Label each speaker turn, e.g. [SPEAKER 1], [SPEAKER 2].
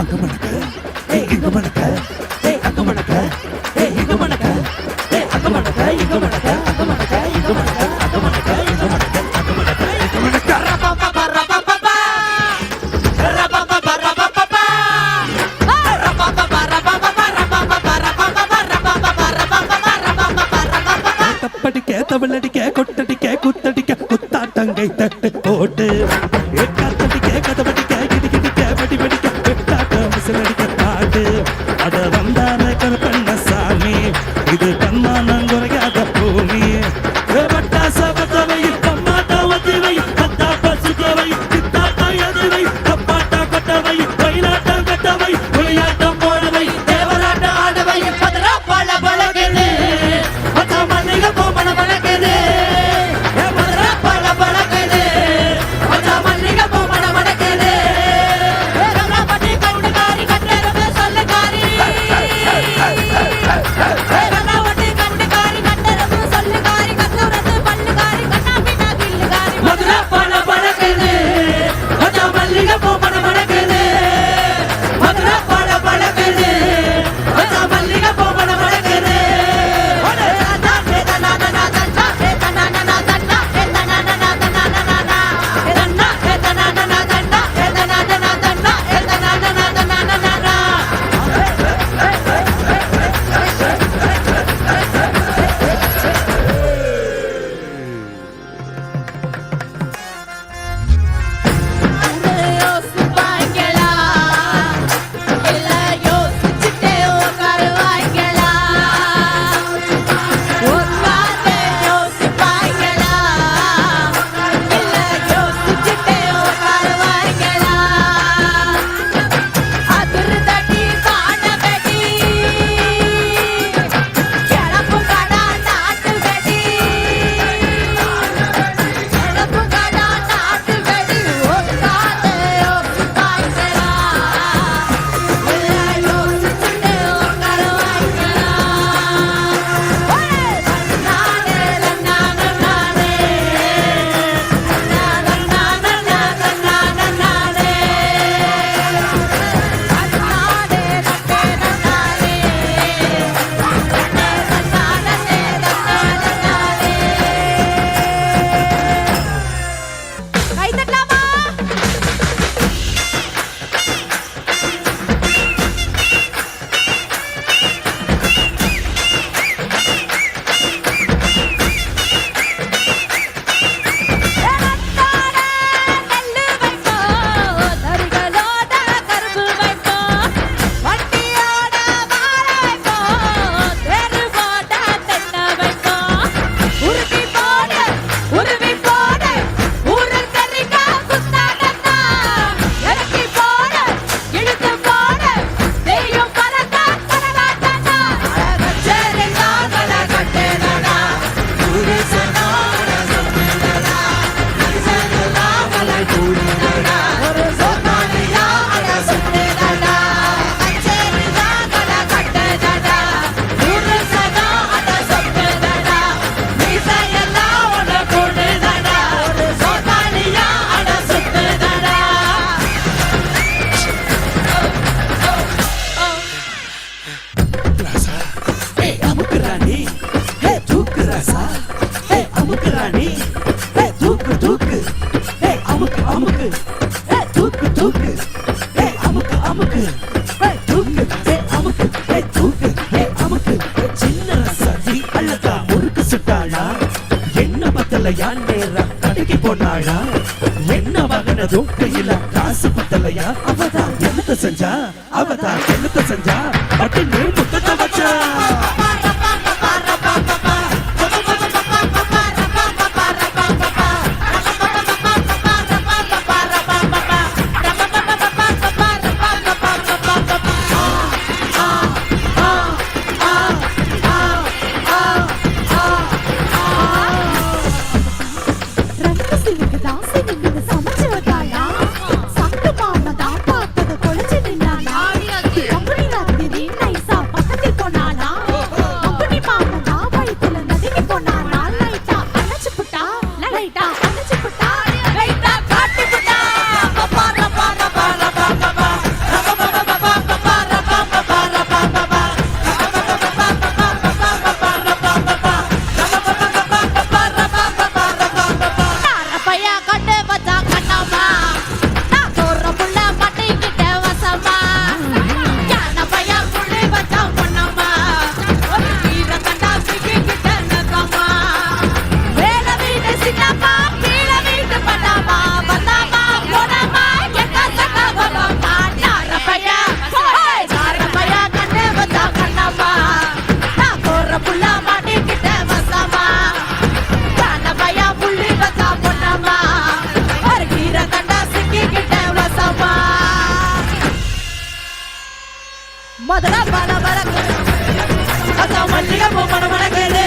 [SPEAKER 1] அங்க மணக்க ஏய் இங்க மணக்க ஏய் அங்க மணக்க ஏய் இங்க மணக்க ஏய் அங்க மணக்க இங்க மணக்க அங்க மணக்க இங்க மணக்க அங்க மணக்க இங்க மணக்க அங்க மணக்க இங்க மணக்க ரபா பபா ரபா பபா ரபா பபா ரபா பபா ரபா பபா ரபா பபா ரபா பபா ரபா பபா ரபா பபா ரபா பபா ரபா பபா ரபா பபா தப்படிக்க தவளடிக்க கொட்டடிக்க சுட்டாளா? என்ன பத்தலையா? நேரா கடைக்கு போனாளா? என்ன வாகனதும் கையில காசு பத்தலையா? அவதான் என்னத்த செஞ்சா? அவதான் என்னத்த செஞ்சா? அப்படின்னு
[SPEAKER 2] 一刀 போதுடா பல பறக்குது
[SPEAKER 1] அக்கா மல்லிகை பூ மணமணக்குது